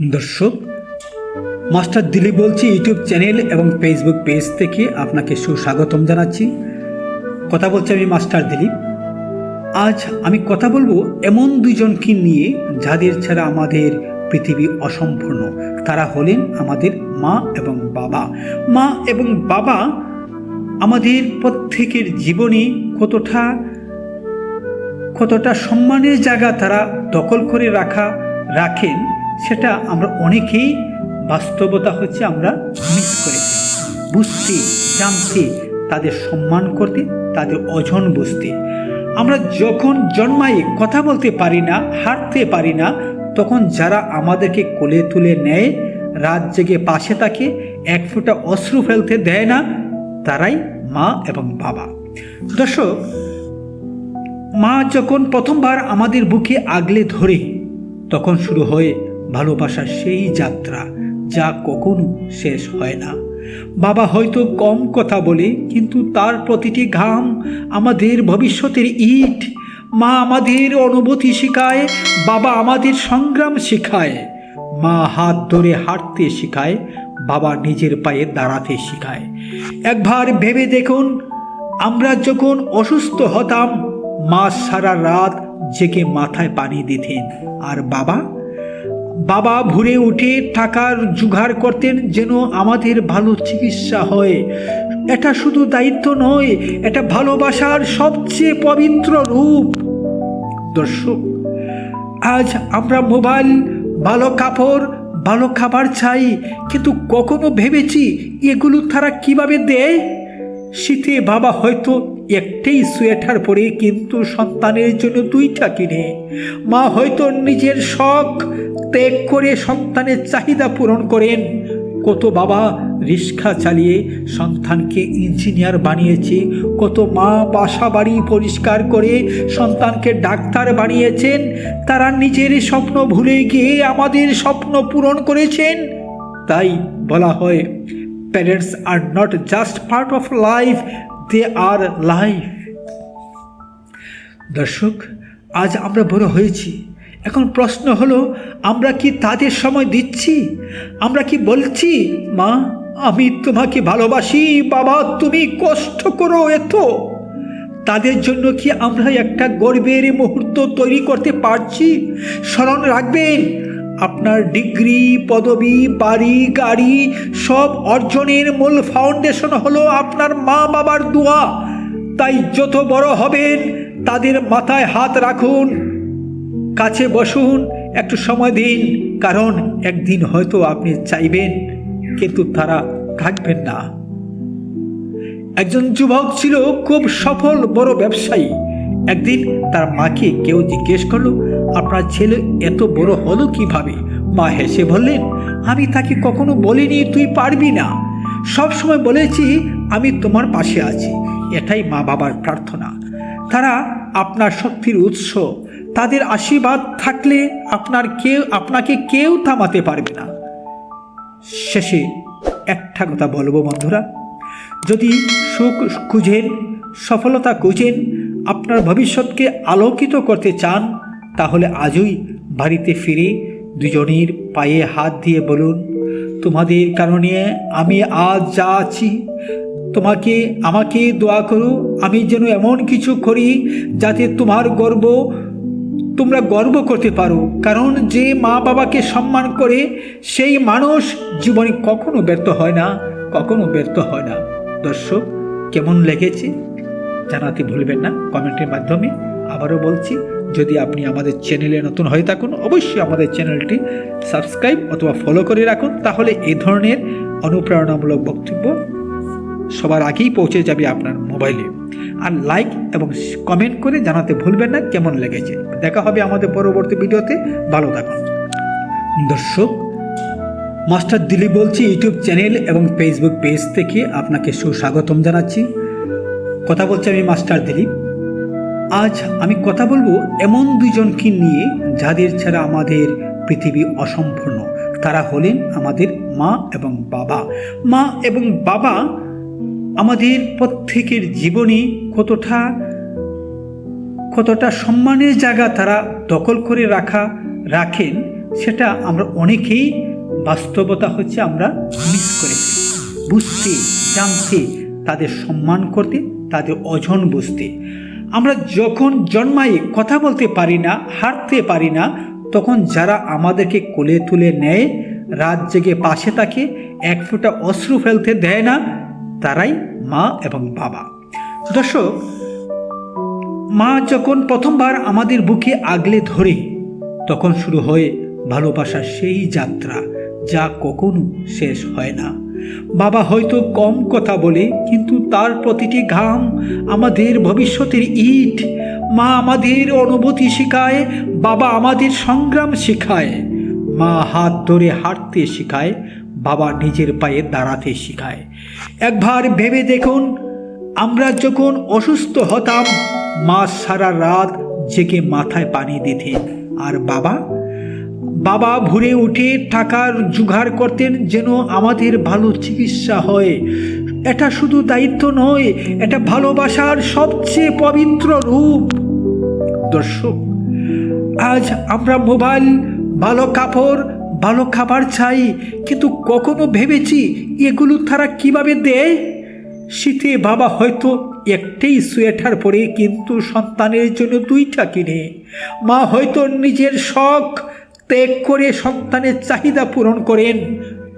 দর্শক, মাস্টার দিলীপ বলছি, YouTube channel এবং ফেসবুক পেজ থেকে আপনাকে সুস্বাগতম জানাচ্ছি। কথা বলছি আমি মাস্টার দিলীপ। আজ আমি কথা বলব এমন দুইজনকে নিয়ে, যাদের ছাড়া আমাদের পৃথিবী অসম্পূর্ণ। তারা হলেন আমাদের মা এবং বাবা। মা এবং বাবা আমাদের প্রত্যেকের জীবনে কতটা কতটা সম্মানের জায়গা তারা দখল করে রাখা, রাখেন সেটা আমরা অনেকেই বাস্তবতা হচ্ছে আমরা মিস করে বুঝতে, জানতে, তাদের সম্মান করতে, তাদের অজন বুঝতে। আমরা যখন জন্মাই, কথা বলতে পারি না, হাঁটতে পারি না, তখন যারা আমাদেরকে কোলে তুলে নেয়, রাত জেগে পাশে থাকে, এক ফোঁটা অশ্রু ফেলতে দেয় না, তারাই মা এবং বাবা। দর্শক, মা যখন প্রথমবার আমাদের বুকে আগলে ধরে, তখন শুরু হয় ভালোবাসার সেই যাত্রা যা কখনো শেষ হয় না। বাবা হয়তো কম কথা বলে, কিন্তু তার প্রতিটি ঘাম আমাদের ভবিষ্যতের ইট। মা আমাদের অনুভূতি শেখায়, বাবা আমাদের সংগ্রাম শেখায়। মা হাত ধরে হাঁটতে শেখায়, বাবা নিজের পায়ে দাঁড়াতে শেখায়। একবার ভেবে দেখুন, আমরা যখন অসুস্থ হতাম, মা সারা রাত জেগে মাথায় পানি দিতেন। আর বাবা বাবা ভুরে উঠে টাকার জোগাড় করতেন যেন আমাদের ভালো চিকিৎসা হয়। এটা শুধু দায়িত্ব নয়, এটা ভালোবাসার সবচেয়ে পবিত্র রূপ। দর্শক, আজ আমরা মোবাইল, ভালো কাপড়, ভালো খাবার চাই, কিন্তু কখনো ভেবেছি এগুলো তারা কীভাবে দেয়? শীতে বাবা হয়তো একটাই সোয়েটার পরে কিন্তু সন্তানের জন্য দুইটা কিনে। মা হয়তো নিজের শখ ত্যাগ করে সন্তানের চাহিদা পূরণ করেন। কত বাবা রিক্সা চালিয়ে সন্তানকে ইঞ্জিনিয়ার বানিয়েছে, কত মা বাসা বাড়ি পরিষ্কার করে সন্তানকে ডাক্তার বানিয়েছেন, তারা নিজের স্বপ্ন ভুলে গিয়ে আমাদের স্বপ্ন পূরণ করেছেন। তাই বলা হয় parents are not just part of life they are life দর্শক, আজ আমরা বড় হয়েছি। এখন প্রশ্ন হলো, আমরা কি তাদের সময় দিচ্ছি? আমরা কি বলছি, মা, আমি তোমাকে ভালোবাসি, বাবা, তুমি কষ্ট করো এত। তাদের জন্য কি আমরা একটা গর্বের মুহূর্ত তৈরি করতে পারছি? স্মরণ রাখবেন, আপনার ডিগ্রি, পদবি, বাড়ি, গাড়ি সব অর্জনের মূল ফাউন্ডেশন হলো আপনার মা বাবার দোয়া। তাই যত বড় হবেন, তাদের মাথায় হাত রাখুন। কাছে বসুন, একটু সময় দিন, কারণ একদিন হয়তো আপনি চাইবেন, কিন্তু তারা থাকবেন না। একজন যুবক ছিল খুব সফল, বড় ব্যবসায়ী। একদিন তার মাকে কেউ জিজ্ঞেস করল, আপনার ছেলে এত বড় হলো কীভাবে? মা হেসে বললেন, আমি তাকে কখনো বলিনি, তুই পারবি না। সব সময় বলেছি, আমি তোমার পাশে আছি। এটাই মা বাবার প্রার্থনা। তারা আপনার শক্তির উৎস তাদের আশীর্বাদ থাকলে আপনার কেউ, আপনাকে কেউ থামাতে পারবে না। শেষে একটা কথা বলব বন্ধুরা, যদি সুখ খুঁজেন, সফলতা খুঁজেন, আপনার ভবিষ্যৎকে আলোকিত করতে চান, তাহলে আজই বাড়িতে ফিরে দুজনের পায়ে হাত দিয়ে বলুন, তোমাদের কারণে আমি আজ যা আছি, তোমাকে, আমাকে দোয়া করো, আমি যেন এমন কিছু করি যাতে তোমার গর্ব তোমরা গর্ব করতে পারো, কারণ যে মা বাবাকে সম্মান করে, সেই মানুষ জীবনে কখনো ব্যর্থ হয় না, কখনো ব্যর্থ হয় না। দর্শক, কেমন লেগেছে? জানাতে ভুলবেন না, কমেন্টের মাধ্যমে আবারও বলছি, যদি আপনি আমাদের চ্যানেলে নতুন হয়ে থাকুন, অবশ্যই আমাদের চ্যানেলটি সাবস্ক্রাইব অথবা ফলো করে রাখুন, তাহলে এই ধরনের অনুপ্রেরণামূলক বক্তব্য সবার আগেই পৌঁছে যাবে আপনার মোবাইলে। আর লাইক এবং কমেন্ট করে জানাতে ভুলবেন না, কেমন লেগেছে। দেখা হবে আমাদের পরবর্তী ভিডিওতে। ভালো থাকুন। দর্শক, মাস্টার দিলীপ বলছি, ইউটিউব চ্যানেল এবং ফেসবুক পেজ থেকে আপনাকে সুস্বাগতম জানাচ্ছি। কথা বলছি আমি মাস্টার দিলীপ আজ আমি কথা বলব এমন দুজনকে নিয়ে, যাদের ছাড়া আমাদের পৃথিবী অসম্পূর্ণ। তারা হলেন আমাদের মা এবং বাবা। মা এবং বাবা আমাদের প্রত্যেকের জীবনে কতটা কতটা সম্মানের জায়গা তারা দখল করে রাখা, রাখেন, সেটা আমরা অনেকেই বাস্তবতা হচ্ছে আমরা মিস করেছি বুঝতে, জানতে, তাদের সম্মান করতে, তাদের অজন বুঝতে। আমরা যখন জন্মাই কথা বলতে পারি না হারতে পারি না, তখন যারা আমাদেরকে কোলে তুলে নেয়, রাত জেগে পাশে থাকে, এক ফোঁটা অশ্রু ফেলতে দেয় না তারাই মা এবং বাবা। দর্শক, মা যখন প্রথমবার আমাদের বুকে আগলে ধরে, তখন শুরু হয় ভালোবাসার সেই যাত্রা, যা কখনো শেষ হয় না। বাবা হয়তো কম কথা বলে, কিন্তু তার প্রতিটি ঘাম আমাদের ভবিষ্যতের ইট। মা আমাদের অনুভূতি শেখায়, বাবা আমাদের সংগ্রাম শেখায়। মা হাত ধরে হাঁটতে শেখায় বাবা নিজের পায়ে দাঁড়াতে শেখায়। একবার ভেবে দেখুন, আমরা যখন অসুস্থ হতাম, মা সারা রাত জেগে মাথায় পানি দিতেন। আর বাবা? বাবা ভোরে উঠে টাকার জোগাড় করতেন যেন আমাদের ভালো চিকিৎসা হয়। এটা শুধু দায়িত্ব নয়, এটা ভালোবাসার সবচেয়ে পবিত্র রূপ। দর্শক, আজ আমরা মোবাইল, ভালো কাপড় ভালো খাবার চাই, কিন্তু কখনো ভেবেছি এগুলো তারা কীভাবে দেয়? শীতে বাবা হয়তো একটাই সোয়েটার পরে কিন্তু সন্তানের জন্য দুইটা কিনে। মা হয়তো নিজের শখ ত্যাগ করে সন্তানের চাহিদা পূরণ করেন।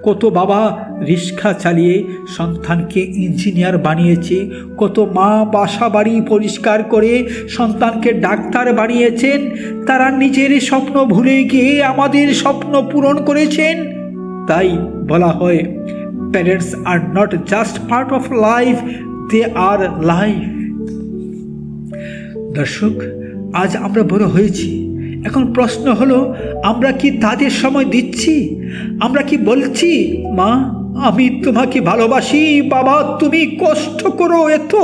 কত বাবা রিক্সা চালিয়ে সন্তানকে ইঞ্জিনিয়ার বানিয়েছে, কত মা বাসা বাড়ি পরিষ্কার করে সন্তানকে ডাক্তার বানিয়েছেন, তারা নিজের স্বপ্ন ভুলে গিয়ে আমাদের স্বপ্ন পূরণ করেছেন? তাই বলা হয় parents are not just part of life they are life দর্শক, আজ আমরা বড় হয়েছি। এখন প্রশ্ন হলো, আমরা কি তাদের সময় দিচ্ছি? আমরা কি বলছি, মা? আমি তোমাকে ভালোবাসি, বাবা, তুমি কষ্ট করো এত।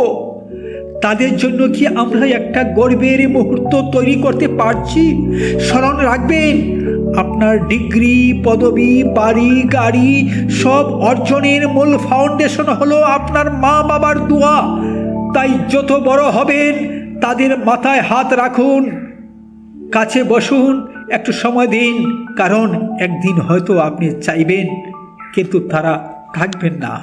তাদের জন্য কি আমরা একটা গর্বের মুহূর্ত তৈরি করতে পারছি? স্মরণ রাখবেন, আপনার ডিগ্রি, পদবি, বাড়ি, গাড়ি, সব অর্জনের মূল ফাউন্ডেশন হলো আপনার মা বাবার দোয়া। তাই যত বড় হবেন, তাদের মাথায় হাত রাখুন, কাছে বসুন একটু সময় দিন, কারণ একদিন হয়তো আপনি চাইবেন, কিন্তু তারা থাকবেন না।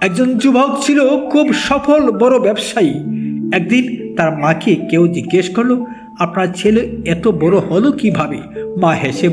একজন যুবক ছিল খুব সফল, বড় ব্যবসায়ী। একদিন তার মাকে কেউ জিজ্ঞেস করল, আপনার ছেলে এত বড় হলো কীভাবে? মা হেসে